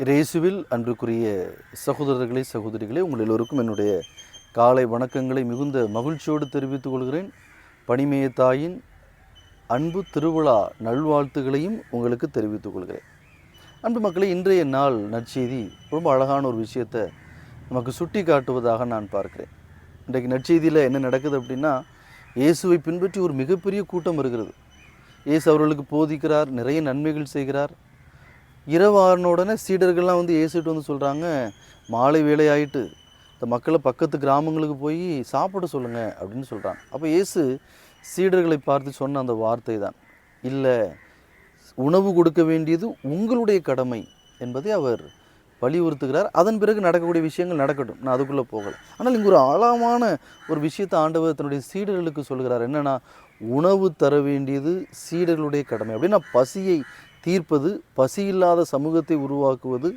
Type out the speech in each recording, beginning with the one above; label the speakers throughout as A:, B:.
A: ரேசுவில் அன்புக்குரிய சகோதரர்களே சகோதரிகளே உங்கள் எல்லோருக்கும் என்னுடைய காலை வணக்கங்களை மிகுந்த மகிழ்ச்சியோடு தெரிவித்துக் கொள்கிறேன். பனிமேய தாயின் அன்பு திருவிழா நல்வாழ்த்துகளையும் உங்களுக்கு தெரிவித்துக் கொள்கிறேன். அன்பு மக்களே இன்றைய நாள் நற்செய்தி ரொம்ப அழகான ஒரு விஷயத்தை நமக்கு சுட்டி காட்டுவதாக நான் பார்க்கிறேன். இன்றைக்கு நற்செய்தியில் என்ன நடக்குது அப்படின்னா இயேசுவை பின்பற்றி ஒரு மிகப்பெரிய கூட்டம் வருகிறது. இயேசு அவர்களுக்கு போதிக்கிறார் நிறைய நன்மைகள் செய்கிறார். இரவான உடனே சீடர்கள்லாம் வந்து ஏசிட்டு வந்து சொல்கிறாங்க மாலை வேலை ஆயிட்டு இந்த மக்களை பக்கத்து கிராமங்களுக்கு போய் சாப்பிட சொல்லுங்கள் அப்படின்னு சொல்கிறாங்க அப்போ இயேசு சீடர்களை பார்த்து சொன்ன அந்த வார்த்தை தான். இல்லை உணவு கொடுக்க வேண்டியது உங்களுடைய கடமை என்பதை அவர் வலியுறுத்துகிறார். அதன் பிறகு நடக்கக்கூடிய விஷயங்கள் நடக்கட்டும். நான் அதுக்குள்ளே போகலை. ஆனால் இங்கே ஒரு ஆழமான ஒரு விஷயத்தை ஆண்டவர் தன்னுடைய சீடர்களுக்கு சொல்கிறார். என்னென்னா உணவு தர வேண்டியது சீடர்களுடைய கடமை. அப்படின்னா பசியை தீர்ப்பது பசியில்லாத சமூகத்தை உருவாக்குவது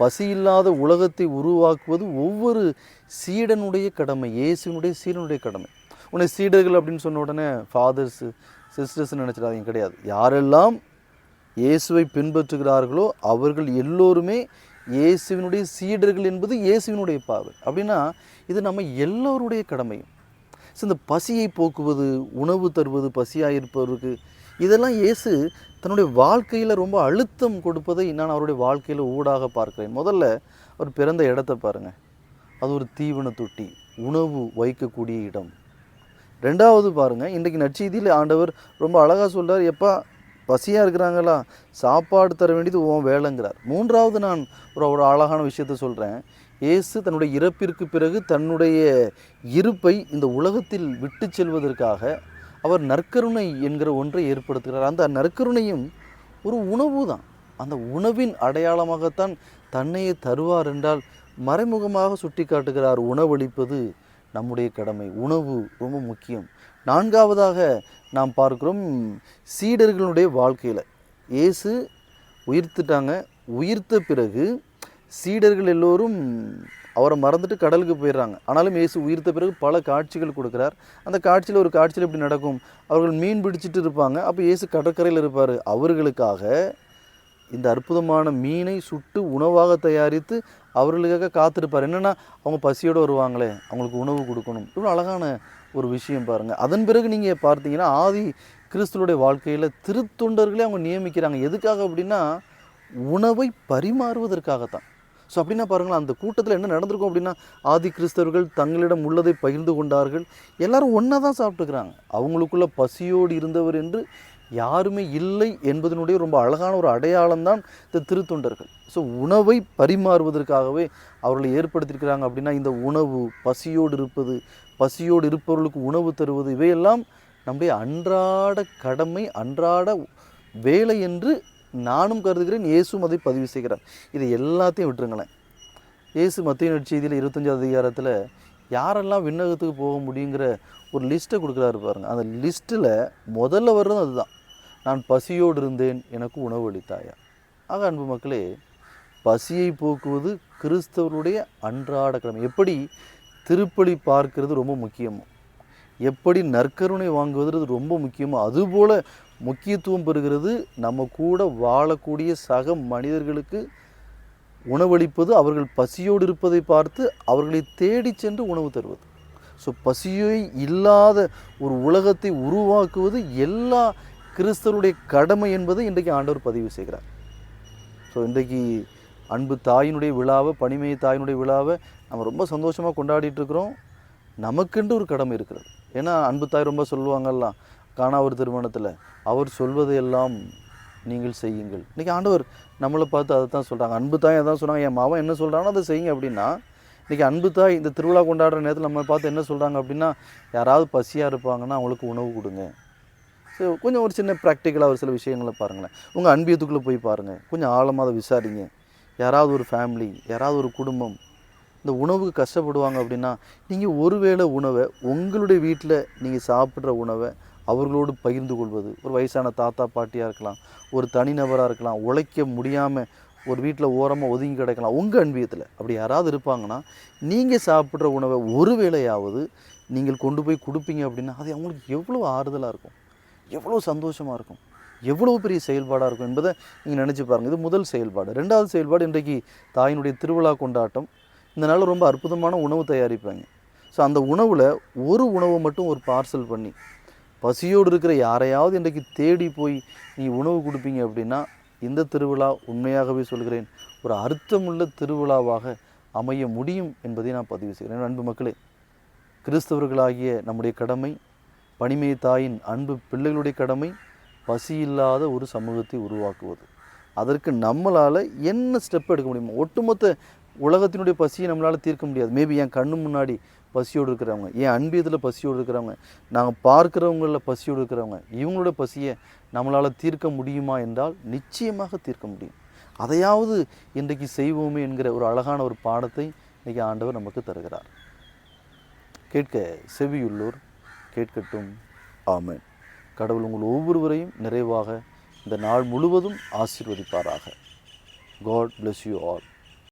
A: பசியில்லாத உலகத்தை உருவாக்குவது ஒவ்வொரு சீடனுடைய கடமை இயேசுனுடைய சீடனுடைய கடமை. உன்னை சீடர்கள் அப்படின்னு சொன்ன உடனே ஃபாதர்ஸு சிஸ்டர்ஸ்னு நினச்சிடாதீங்க கிடையாது. யாரெல்லாம் இயேசுவை பின்பற்றுகிறார்களோ அவர்கள் எல்லோருமே இயேசுவினுடைய சீடர்கள் என்பது இயேசுவினுடைய பார்வை. அப்படின்னா இது நம்ம எல்லோருடைய கடமையும். ஸோ இந்த பசியை போக்குவது உணவு தருவது பசியாக இருப்பவருக்கு இதெல்லாம் இயேசு தன்னுடைய வாழ்க்கையில் ரொம்ப அழுத்தம் கொடுப்பதை நான் அவருடைய வாழ்க்கையில் ஊடாக பார்க்கிறேன். முதல்ல அவர் பிறந்த இடத்த பாருங்கள் அது ஒரு தீவன தொட்டி உணவு வைக்கக்கூடிய இடம். ரெண்டாவது பாருங்கள் இன்றைக்கு நற்செய்தியில் ஆண்டவர் ரொம்ப அழகாக சொல்கிறார் எப்பா பசியாக இருக்கிறாங்களா? சாப்பாடு தர வேண்டியது உன் வேலைங்கிறார். மூன்றாவது நான் ஒரு ஒரு அழகான விஷயத்த சொல்கிறேன் இயேசு தன்னுடைய இறப்பிற்கு பிறகு தன்னுடைய இருப்பை இந்த உலகத்தில் விட்டு செல்வதற்காக அவர் நற்கருணை என்கிற ஒன்றை ஏற்படுத்துகிறார். அந்த நற்கருணையும் ஒரு உணவு தான். அந்த உணவின் அடையாளமாகத்தான் தன்னையே தருவார் என்றால் மறைமுகமாக சுட்டி காட்டுகிறார் உணவளிப்பது நம்முடைய கடமை. உணவு ரொம்ப முக்கியம். நான்காவதாக நாம் பார்க்கிறோம் சீடர்களுடைய வாழ்க்கையில். இயேசு உயிர்த்துட்டாங்க. உயிர்த்த பிறகு சீடர்கள் எல்லோரும் அவரை மறந்துட்டு கடலுக்கு போயிடுறாங்க. ஆனாலும் இயேசு உயிர்த்த பிறகு பல காட்சிகள் கொடுக்குறார். அந்த காட்சியில் ஒரு காட்சியில் எப்படி நடக்கும்? அவர்கள் மீன் பிடிச்சிட்டு இருப்பாங்க. அப்போ இயேசு கடற்கரையில் இருப்பார். அவர்களுக்காக இந்த அற்புதமான மீனை சுட்டு உணவாக தயாரித்து அவர்களுக்காக காத்திருப்பார். என்னென்னா அவங்க பசியோடு வருவாங்களே. அவங்களுக்கு உணவு கொடுக்கணும். இவ்வளோ அழகான ஒரு விஷயம் பாருங்கள் அதன் பிறகு நீங்கள் பார்த்தீங்கன்னா ஆதி கிறிஸ்துவனுடைய வாழ்க்கையில் திருத்தொண்டர்களே அவங்க நியமிக்கிறாங்க. எதுக்காக அப்படின்னா உணவை பரிமாறுவதற்காகத்தான். ஸோ அப்படின்னா பாருங்களேன் அந்த கூட்டத்தில் என்ன நடந்திருக்கும் அப்படின்னா ஆதி கிறிஸ்தவர்கள் தங்களிடம் உள்ளதை பகிர்ந்து கொண்டார்கள். எல்லாரும் ஒன்றா தான் சாப்பிட்டுக்கிறாங்க. அவங்களுக்குள்ள பசியோடு இருந்தவர் என்று யாருமே இல்லை என்பதனுடைய ரொம்ப அழகான ஒரு அடையாளம் தான் இந்த திருத்தொண்டர்கள். ஸோ உணவை பரிமாறுவதற்காகவே அவர்களை ஏற்படுத்தியிருக்கிறாங்க அப்படின்னா இந்த உணவு பசியோடு இருப்பது பசியோடு இருப்பவர்களுக்கு உணவு தருவது இவையெல்லாம் நம்முடைய அன்றாட கடமை அன்றாட வேலை என்று நானும் கருதுகிறேன் இயேசும் அதை பதிவு செய்கிறார். இதை எல்லாத்தையும் விட்டுருங்களேன். இயேசு மத்திய நற்செய்தியில் இருபத்தஞ்சாவது அதிகாரத்தில் யாரெல்லாம் விண்ணகத்துக்கு போக முடியுங்கிற ஒரு லிஸ்ட்டை கொடுக்குறாரு பாருங்க. அந்த லிஸ்ட்டில் முதல்ல வர்றது அதுதான். நான் பசியோடு இருந்தேன் எனக்கு உணவு அளித்தாயா? ஆக அன்பு மக்களே பசியை போக்குவது கிறிஸ்தவருடைய அன்றாட கடமை. எப்படி திருப்பலி பார்க்கிறது ரொம்ப முக்கியமோ. எப்படி நற்கருணை வாங்குவது ரொம்ப முக்கியமாக அதுபோல் முக்கியத்துவம் பெறுகிறது நம்ம கூட வாழக்கூடிய சக மனிதர்களுக்கு உணவளிப்பது அவர்கள் பசியோடு இருப்பதை பார்த்து அவர்களை தேடி சென்று உணவு தருவது. ஸோ பசியை இல்லாத ஒரு உலகத்தை உருவாக்குவது எல்லா கிறிஸ்தருடைய கடமை என்பதை இன்றைக்கு ஆண்டவர் பதிவு செய்கிறார். ஸோ இன்றைக்கு அன்பு தாயினுடைய விழாவை பனிமை தாயினுடைய விழாவை நம்ம ரொம்ப சந்தோஷமாக கொண்டாடிட்டு இருக்கிறோம். நமக்கென்று ஒரு கடமை இருக்கிறது. ஏன்னா அன்பு தாய் ரொம்ப சொல்லுவாங்கல்லாம் காணா ஒரு திருமணத்தில் அவர் சொல்வது எல்லாம் நீங்கள் செய்யுங்கள். இன்றைக்கி ஆண்டவர் நம்மளை பார்த்து அதை தான் சொல்கிறாங்க அன்பு தாய் அதான் சொன்னாங்க. என் மாவன் என்ன சொல்கிறானோ அதை செய்யுங்க அப்படின்னா இன்றைக்கி அன்பு தாய் இந்த திருவிழா கொண்டாடுற நேரத்தில் நம்ம பார்த்து என்ன சொல்கிறாங்க அப்படின்னா யாராவது பசியாக இருப்பாங்கன்னா அவங்களுக்கு உணவு கொடுங்க. ஸோ கொஞ்சம் ஒரு சின்ன ப்ராக்டிக்கலாக ஒரு சில விஷயங்களை பாருங்களேன். உங்கள் அன்பியத்துக்குள்ளே போய் பாருங்கள் கொஞ்சம் ஆழமாக அதை விசாரிங்க. யாராவது ஒரு ஃபேமிலி யாராவது ஒரு குடும்பம் இந்த உணவுக்கு கஷ்டப்படுவாங்க அப்படின்னா நீங்கள் ஒருவேளை உணவை உங்களுடைய வீட்டில் நீங்கள் சாப்பிட்ற உணவை அவர்களோடு பகிர்ந்து கொள்வது. ஒரு வயசான தாத்தா பாட்டியாக இருக்கலாம் ஒரு தனிநபராக இருக்கலாம் உழைக்க முடியாமல் ஒரு வீட்டில் ஓரமாக ஒதுங்கி கிடக்கலாம். உங்கள் அன்பியத்தில் அப்படி யாராவது இருப்பாங்கன்னா நீங்கள் சாப்பிட்ற உணவை ஒரு வேளையாவது நீங்கள் கொண்டு போய் கொடுப்பீங்க அப்படின்னா அது அவங்களுக்கு எவ்வளோ ஆறுதலாக இருக்கும். எவ்வளோ சந்தோஷமாக இருக்கும். எவ்வளோ பெரிய செயல்பாடாக இருக்கும் என்பதை நீங்கள் நினச்சி பாருங்கள் இது முதல் செயல்பாடு. ரெண்டாவது செயல்பாடு இன்றைக்கு தாயினுடைய திருவிழா கொண்டாட்டம். இந்த நாளில் ரொம்ப அற்புதமான உணவு தயாரிப்பாங்க. ஸோ அந்த உணவில் ஒரு உணவை மட்டும் ஒரு பார்சல் பண்ணி பசியோடு இருக்கிற யாரையாவது இன்றைக்கு தேடி போய் நீ உணவு கொடுப்பீங்க அப்படின்னா இந்த திருவிழா உண்மையாகவே சொல்கிறேன் ஒரு அர்த்தமுள்ள திருவிழாவாக அமைய முடியும் என்பதை நான் பதிவு செய்கிறேன். அன்பு மக்களே கிறிஸ்தவர்களாகிய நம்முடைய கடமை பணிமை தாயின் அன்பு பிள்ளைகளுடைய கடமை பசி இல்லாத ஒரு சமூகத்தை உருவாக்குவது. அதற்கு நம்மளால் என்ன ஸ்டெப் எடுக்க முடியுமோ ஒட்டுமொத்த உலகத்தினுடைய பசியை நம்மளால் தீர்க்க முடியாது. மேபி என் கண்ணு முன்னாடி பசியோடு இருக்கிறவங்க என் அன்பியத்தில் பசியோடு இருக்கிறவங்க நாங்கள் பார்க்குறவங்களில் பசியோடு இருக்கிறவங்க இவங்களோட பசியை நம்மளால் தீர்க்க முடியுமா என்றால் நிச்சயமாக தீர்க்க முடியும். அதையாவது இன்றைக்கு செய்வோமே என்கிற ஒரு அழகான ஒரு பாடத்தை இன்றைக்கி ஆண்டவர் நமக்கு தருகிறார். கேட்க செவியுள்ளோர் கேட்கட்டும். ஆமேன். கடவுள் உங்கள் ஒவ்வொருவரையும் நிறைவாக இந்த நாள் முழுவதும் ஆசீர்வதிப்பாராக. God bless you all